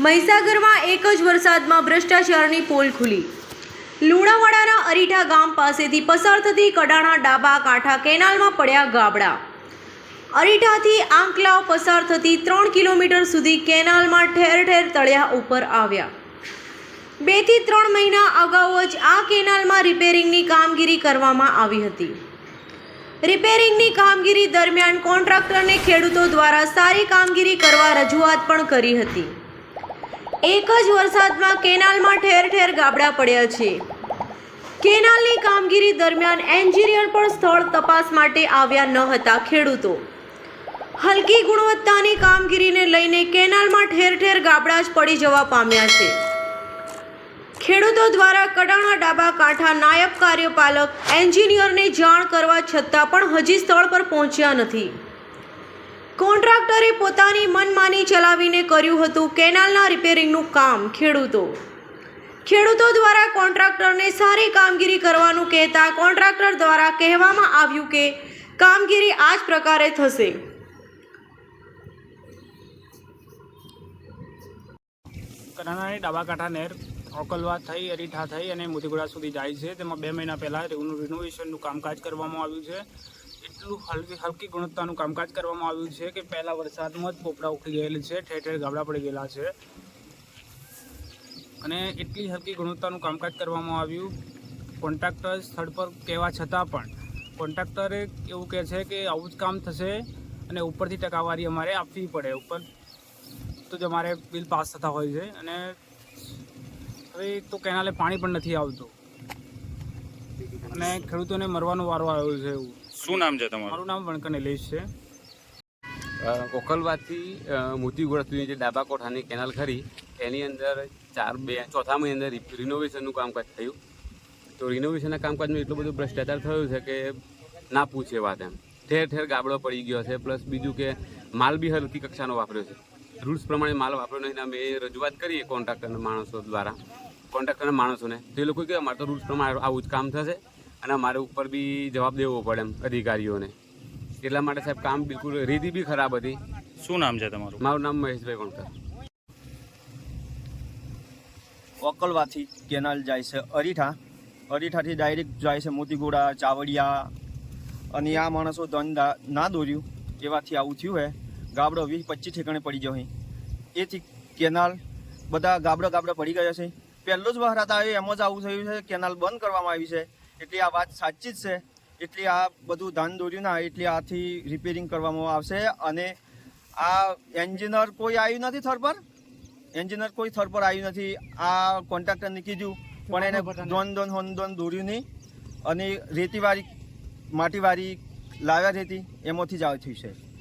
મહીસાગરમાં એક જ વરસાદમાં ભ્રષ્ટાચારની પોલ ખુલી. લુણાવાડાના અરીઠા ગામ પાસેથી પસાર થતી કડાણા ડાબા કાંઠા કેનાલમાં પડ્યા ગાબડા. અરીઠાથી આંકલાવ પસાર થતી ત્રણ કિલોમીટર સુધી કેનાલમાં ઠેર ઠેર તળિયા ઉપર આવ્યા. બેથી ત્રણ મહિના અગાઉ જ આ કેનાલમાં રિપેરિંગની કામગીરી કરવામાં આવી હતી. રિપેરિંગની કામગીરી દરમિયાન કોન્ટ્રાક્ટરને ખેડૂતો દ્વારા સારી કામગીરી કરવા રજૂઆત પણ કરી હતી. એક જ વરસાદમાં કેનાલમાં ઠેર ઠેર ગાબડા પડ્યા છે. કેનાલની કામગીરી દરમિયાન એન્જિનિયર પણ સ્થળ તપાસ માટે આવ્યા ન હતા ખેડૂતો. હલકી ગુણવત્તાની કામગીરીને લઈને કેનાલમાં ઠેર ઠેર ગાબડા જ પડી જવા પામ્યા છે. ખેડૂતો દ્વારા કડાણા ડાબા કાંઠા નાયબ કાર્યપાલક એન્જિનિયરને જાણ કરવા છતાં પણ હજી સ્થળ પર પહોંચ્યા નથી. કોન્ટ્રાક્ટરે પોતાની મનમાની ચલાવીને કર્યું હતું કેનાલના રિપેરિંગનું કામ ખેડૂતો. ખેડૂતો દ્વારા કોન્ટ્રાક્ટરને સારી કામગીરી કરવાનું કહેતા કોન્ટ્રાક્ટર દ્વારા કહેવામાં આવ્યું કે કામગીરી આ જ પ્રકારે થશે. કરાનાની ડાબા નહેર ઓકલવા થઈ, અરીઠા થઈ અને મોતીગુડા સુધી જાય છે. તેમાં બે મહિના પહેલાં તેનું રિનોવેશનનું કામકાજ કરવામાં આવ્યું છે. એટલું હલકી હલકી ગુણવત્તાનું કામકાજ કરવામાં આવ્યું છે કે પહેલા વરસાદમાં જ પોપડા ઉખડી ગયેલા છે, ઠેર ઠેર ગાબડા પડી ગયેલા છે. અને એટલી હલકી ગુણવત્તાનું કામકાજ કરવામાં આવ્યું. કોન્ટ્રાક્ટર સ્થળ પર કહેવા છતાં પણ કોન્ટ્રાક્ટરે એવું કહે છે કે આવું જ કામ થશે અને ઉપરથી ટકાવારી અમારે આપવી પડે, ઉપર તો જ અમારે બિલ પાસ થતા હોય છે. અને હવે તો કેનાલે પાણી પણ નથી આવતું. અને ખેડૂતોને મરવાનો વારો આવ્યો છે એવું. શું નામ છે તમારું? મારું નામ વણકર નિલેશ છે. કોકલવાથી મોતીગોળા સુધી જે ડાબા કોઠાની કેનાલ ખરી એની અંદર ચાર બે ચોથા મહિના અંદર રિનોવેશનનું કામકાજ થયું. તો રિનોવેશનના કામકાજમાં એટલો બધો ભ્રષ્ટાચાર થયો છે કે ના પૂછે વાત એમ. ઠેર ઠેર ગાબડો પડી ગયો છે પ્લસ બીજું કે માલ બી હલકી કક્ષાનો વાપર્યો છે. રૂલ્સ પ્રમાણે માલ વાપર્યો નહીં અમે એ રજૂઆત કરીએ કોન્ટ્રાક્ટરના માણસો દ્વારા. કોન્ટ્રાક્ટરના માણસોને. તો એ લોકો કે અમારે તો રૂલ્સ પ્રમાણે આવું જ કામ થશે. અને મારે ઉપર બી જવાબ દેવો પડે એમ અધિકારીઓને. એટલા માટે સાહેબ કામ બિલકુલ રીતિ બી ખરાબ હતી. શું નામ છે તમારું? મારું નામ મહેશભાઈ વણકર ઓકલવાથી કેનાલ જાય છે અરીઠા. અરીઠાથી ડાયરેક્ટ જાય છે મોતીગોડા ચાવડિયા અને આ માણસો ધન ના દોર્યું. એવાથી આવું થયું હે. ગાબડો વીસ પચીસ ઠેકાણે પડી ગયો અહીં એથી કેનાલ બધા ગાબડા ગાબડા પડી ગયા છે. પહેલો જ વહરાતા આવ્યો એમ જ આવું થયું છે. કેનાલ બંધ કરવામાં આવી છે. એટલે આ વાત સાચી જ છે. એટલી આ બધું ધાન દોર્યું ના એટલે આથી રિપેરિંગ કરવામાં આવશે. અને આ એન્જિનિયર કોઈ આવ્યું નથી થર પર? એન્જિનિયર કોઈ થર પર આવ્યું નથી. આ કોન્ટ્રાક્ટરને કીધું પણ એને દોન દોન હોન દોન દોર્યું નહીં. અને રેતીવાળી માટીવાળી લાવ્યા રેતી. એમાંથી જ આવે થયું છે.